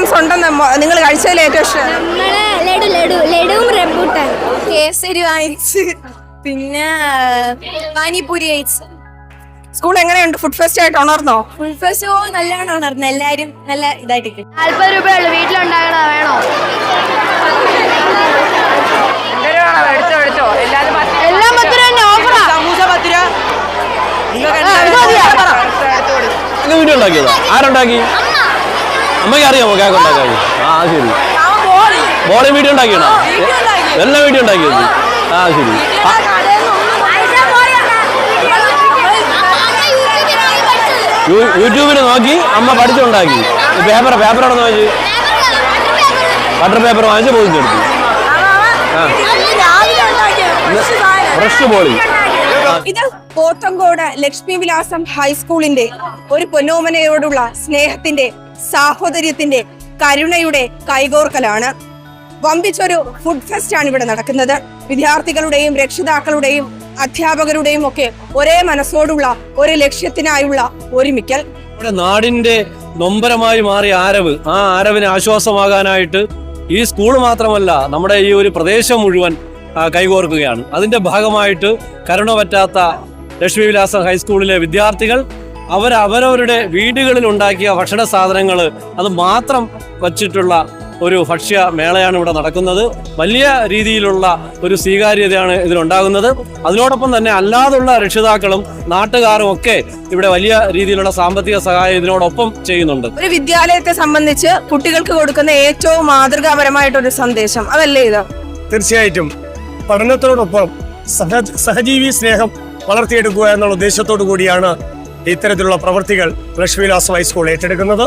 Items ഉണ്ടെന്ന് നിങ്ങൾ കഴിച്ചതിൽ ഏറ്റവും ഇഷ്ടം? നമ്മൾ ലഡു ലഡു ലഡുവും റംബൂട്ടാൻ കേസരി വാങ്ങിച്ച് പിന്നെ പാനിപൂരി കഴിച്ച് സ്കൂൾ എങ്ങനെയുണ്ട്? ഫുഡ് ഫെസ്റ്റ് ആയിട്ട് ഉണർന്നോ? ഫുഡ് ഫെസ്റ്റ് ഓ നല്ലോണം ഉണർന്നു. എല്ലാരും നല്ല ഇതായിട്ട് കിട്ടി നാല്പത് രൂപയുള്ളൂ വീട്ടിലുണ്ടാകണ വേണോ? എല്ലാം പത്ത് രൂപ തന്നെ. ഓഫറാ. സമൂസ പത്ത് രൂപ. ആരുണ്ടാക്കി? അമ്മയ്ക്ക് അറിയാമോ കേക്ക് ഉണ്ടാക്കാൻ? ആ ശരി. ബോളി വീഡിയോ ഉണ്ടാക്കിയോ? എല്ലാം വീഡിയോ ഉണ്ടാക്കിയത് ആ ശരി. ആ, യൂട്യൂബിൽ നോക്കി അമ്മ പഠിച്ചുണ്ടാക്കി. പേപ്പർ പേപ്പർ അവിടെ നോക്കി? ബട്ടർ പേപ്പർ വാങ്ങിച്ച് പോയിച്ചെടുത്തു ഫ്രഷ് ബോളി ഇത് പോത്തങ്കോട് ലക്ഷ്മി വിലാസം ഹൈസ്കൂളിന്റെ ഒരു പൊന്നോമനയോടുള്ള സ്നേഹത്തിന്റെ സാഹോദര്യത്തിന്റെ കരുണയുടെ കൈകോർക്കലാണ്. വമ്പിച്ചൊരു ഫുഡ് ഫെസ്റ്റ് ആണ് ഇവിടെ നടക്കുന്നത്. വിദ്യാർത്ഥികളുടെയും രക്ഷിതാക്കളുടെയും അധ്യാപകരുടെയും ഒക്കെ ഒരേ മനസ്സോടുള്ള ഒരു ലക്ഷ്യത്തിനായുള്ള ഒരുമിക്കൽ. നമ്മുടെ നാടിന്റെ നൊമ്പരമായി മാറിയ ആരവ് ആ ആരവിന് ആശ്വാസമാകാനായിട്ട് ഈ സ്കൂൾ മാത്രമല്ല നമ്മുടെ ഈ ഒരു പ്രദേശം മുഴുവൻ കൈകോർക്കുകയാണ്. അതിന്റെ ഭാഗമായിട്ട് കരുണ പറ്റാത്ത ലക്ഷ്മി വിലാസ ഹൈസ്കൂളിലെ വിദ്യാർത്ഥികൾ അവർ അവരവരുടെ വീടുകളിൽ ഉണ്ടാക്കിയ ഭക്ഷണ സാധനങ്ങൾ അത് മാത്രം വച്ചിട്ടുള്ള ഒരു ഭക്ഷ്യ മേളയാണ് ഇവിടെ നടക്കുന്നത്. വലിയ രീതിയിലുള്ള ഒരു സ്വീകാര്യതയാണ് ഇതിലുണ്ടാകുന്നത് അതിനോടൊപ്പം തന്നെ അല്ലാതുള്ള രക്ഷിതാക്കളും നാട്ടുകാരും ഒക്കെ ഇവിടെ വലിയ രീതിയിലുള്ള സാമ്പത്തിക സഹായം ഇതിനോടൊപ്പം ചെയ്യുന്നുണ്ട്. ഒരു വിദ്യാലയത്തെ സംബന്ധിച്ച് കുട്ടികൾക്ക് കൊടുക്കുന്ന ഏറ്റവും മാതൃകാപരമായിട്ടൊരു സന്ദേശം. അതല്ലേ ഇത്? തീർച്ചയായിട്ടും. പഠനത്തോടൊപ്പം സഹ സഹജീവി സ്നേഹം വളർത്തിയെടുക്കുക എന്നുള്ള ഉദ്ദേശത്തോടു കൂടിയാണ് ഇത്തരത്തിലുള്ള പ്രവൃത്തികൾ ലക്ഷ്മിവിലാസ് ഹൈസ്കൂൾ ഏറ്റെടുക്കുന്നത്.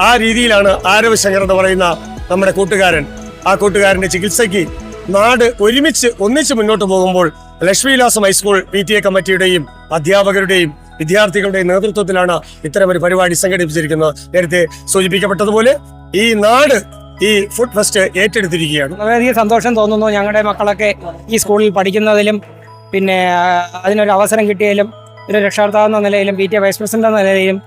ആ രീതിയിലാണ് ആരവ് ശങ്കർ എന്ന് പറയുന്ന നമ്മുടെ കൂട്ടുകാരൻ. ആ കൂട്ടുകാരന്റെ ചികിത്സയ്ക്ക് നാട് ഒരുമിച്ച് ഒന്നിച്ച് മുന്നോട്ട് പോകുമ്പോൾ Lakshmi Vilas high school P T A കമ്മിറ്റിയുടെയും അധ്യാപകരുടെയും വിദ്യാർത്ഥികളുടെയും നേതൃത്വത്തിലാണ് ഇത്തരം ഒരു പരിപാടി സംഘടിപ്പിച്ചിരിക്കുന്നത്. നേരത്തെ സൂചിപ്പിക്കപ്പെട്ടതുപോലെ ഈ നാട് ഈ ഫുഡ് ഫെസ്റ്റ് ഏറ്റെടുത്തിരിക്കുകയാണ്. വളരെയധികം സന്തോഷം തോന്നുന്നു ഞങ്ങളുടെ മക്കളൊക്കെ ഈ സ്കൂളിൽ പഠിക്കുന്നതിലും പിന്നെ അതിനൊരു അവസരം കിട്ടിയതിലും ഒരു രക്ഷാകർത്താവ് എന്ന നിലയിലും P T A vice president എന്ന നിലയിലും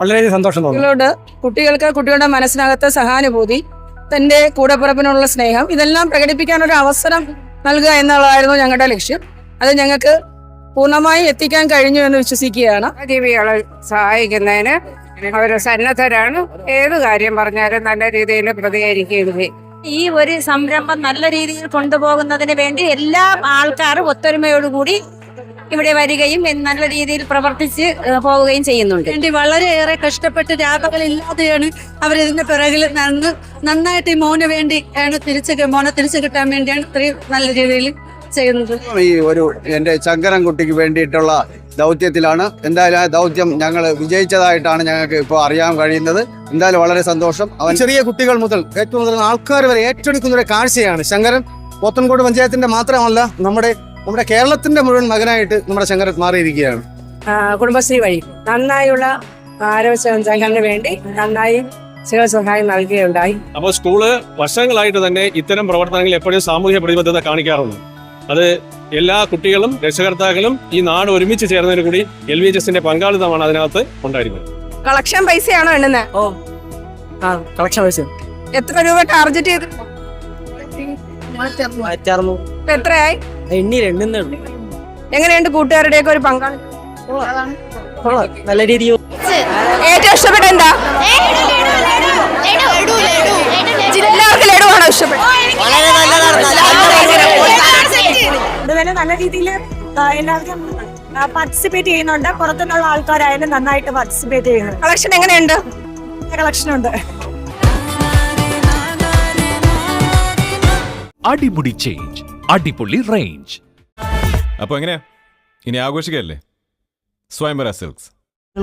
വളരെയധികം സന്തോഷം തോന്നുന്നു കുട്ടികളോട് കുട്ടികൾക്ക് കുട്ടികളുടെ മനസ്സിനകത്ത് സഹാനുഭൂതി തന്റെ കൂടെ കൂടപ്പിറപ്പിനുള്ള സ്നേഹം ഇതെല്ലാം പ്രകടിപ്പിക്കാൻ ഒരു അവസരം നൽകുക എന്നുള്ളതായിരുന്നു ഞങ്ങളുടെ ലക്ഷ്യം. അത് ഞങ്ങൾക്ക് പൂർണമായി എത്തിക്കാൻ കഴിഞ്ഞു എന്ന് വിശ്വസിക്കുകയാണ്. ജീവികളെ സഹായിക്കുന്നതിന് അവർ സന്നദ്ധരാണ്. ഏത് കാര്യം പറഞ്ഞാലും നല്ല രീതിയിൽ പ്രതികരിക്കുകയും ഈ ഒരു സംരംഭം നല്ല രീതിയിൽ കൊണ്ടുപോകുന്നതിന് വേണ്ടി എല്ലാ ആൾക്കാരും ഒത്തൊരുമയോടുകൂടി ഇവിടെ വരികയും നല്ല രീതിയിൽ പ്രവർത്തിച്ച് പോവുകയും ചെയ്യുന്നുണ്ട്. വേണ്ടി വളരെയേറെ കഷ്ടപ്പെട്ട് രാപകലില്ലാതെയാണ് അവരിതിന്റെ പിറകിൽ നടന്ന് നന്നായിട്ട് ഈ മോന് വേണ്ടി ആണ് തിരിച്ച് മോനെ തിരിച്ചു കിട്ടാൻ വേണ്ടിയാണ് ഇത്രയും നല്ല രീതിയിൽ ചെയ്യുന്നത്. ഈ ഒരു എന്റെ ചങ്കരൻകുട്ടിക്ക് വേണ്ടിയിട്ടുള്ള ദൗത്യത്തിലാണ്. എന്തായാലും ആ ദൗത്യം ഞങ്ങൾ വിജയിച്ചതായിട്ടാണ് ഞങ്ങൾക്ക് ഇപ്പോൾ അറിയാൻ കഴിയുന്നത്. എന്തായാലും വളരെ സന്തോഷം. അവൻ ചെറിയ കുട്ടികൾ മുതൽ ഏറ്റവും മുതൽ ആൾക്കാർ വരെ ഏറ്റെടുക്കുന്ന ഒരു കാഴ്ചയാണ് ശങ്കരൻ. പോത്തൻകോട് പഞ്ചായത്തിന്റെ മാത്രമല്ല നമ്മുടെ നമ്മുടെ കേരളത്തിന്റെ മുഴുവൻ മകനായിട്ട് നമ്മുടെ ശങ്കരൻ മാറിയിരിക്കുകയാണ്. കുടുംബശ്രീ വഴി. നന്നായുള്ള ആരോഗ്യ വേണ്ടി നന്നായി സഹായം നൽകുകയുണ്ടായി. അപ്പോൾ സ്കൂൾ വർഷങ്ങളായിട്ട് തന്നെ ഇത്തരം പ്രവർത്തനങ്ങൾ എപ്പോഴും സാമൂഹ്യ പ്രതിബദ്ധത കാണിക്കാറുണ്ട്. അത് എല്ലാ കുട്ടികളും രക്ഷകർത്താക്കളും ഈ നാട് ഒരുമിച്ച് ചേർന്നതിന് കൂടി എൽ വി എച്ച് എസിന്റെ പങ്കാളിത്തമാണ് അതിനകത്ത് ഉണ്ടായിരിക്കുന്നത്. കളക്ഷൻ പൈസയാണോ എണ്ണുന്നത് ഓ ആ കളക്ഷൻ പൈസ. എത്ര രൂപ ടാർഗറ്റ് ചെയ്ത് എത്രയായി? എണ്ണി രണ്ടെന്നേ ഉള്ളൂ. എങ്ങനെയുണ്ട് കൂട്ടുകാരുടെയൊക്കെ ഒരു പങ്കാളി? നല്ല രീതിയിൽ ഏറ്റവും ഇഷ്ടപ്പെട്ട എന്താ? എല്ലാവർക്കും ലഡുവാണോ ഇഷ്ടപ്പെട്ടത്? അതുപോലെ നല്ല രീതിയിൽ എല്ലാവർക്കും പാർട്ടിസിപ്പേറ്റ് ചെയ്യുന്നുണ്ട്. പുറത്തുനിന്നുള്ള ആൾക്കാരായാലും നന്നായിട്ട് പാർട്ടിസിപ്പേറ്റ് ചെയ്യുന്നുണ്ട്. കളക്ഷൻ എങ്ങനെയുണ്ട്? കളക്ഷൻ ഉണ്ട്. അടിമുടി ചേഞ്ച് അടിപൊളി റേഞ്ച് അപ്പൊ എങ്ങനെയാ? ഇനി ആഘോഷിക്കല്ലേ? സ്വയംവര സിൽക്സ്.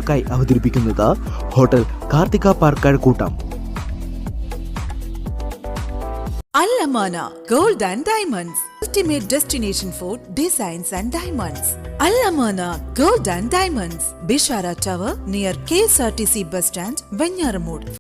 ായി അവതരിപ്പിക്കുന്നത് ഹോട്ടൽ കാർത്തിക പാർക്കാട് കൂട്ടം. അല്ലമാന gold and diamonds ultimate destination for designs and diamonds അല്ലമാന gold and diamonds Bishara tower near K S R T C bus stand Venjaramoodu.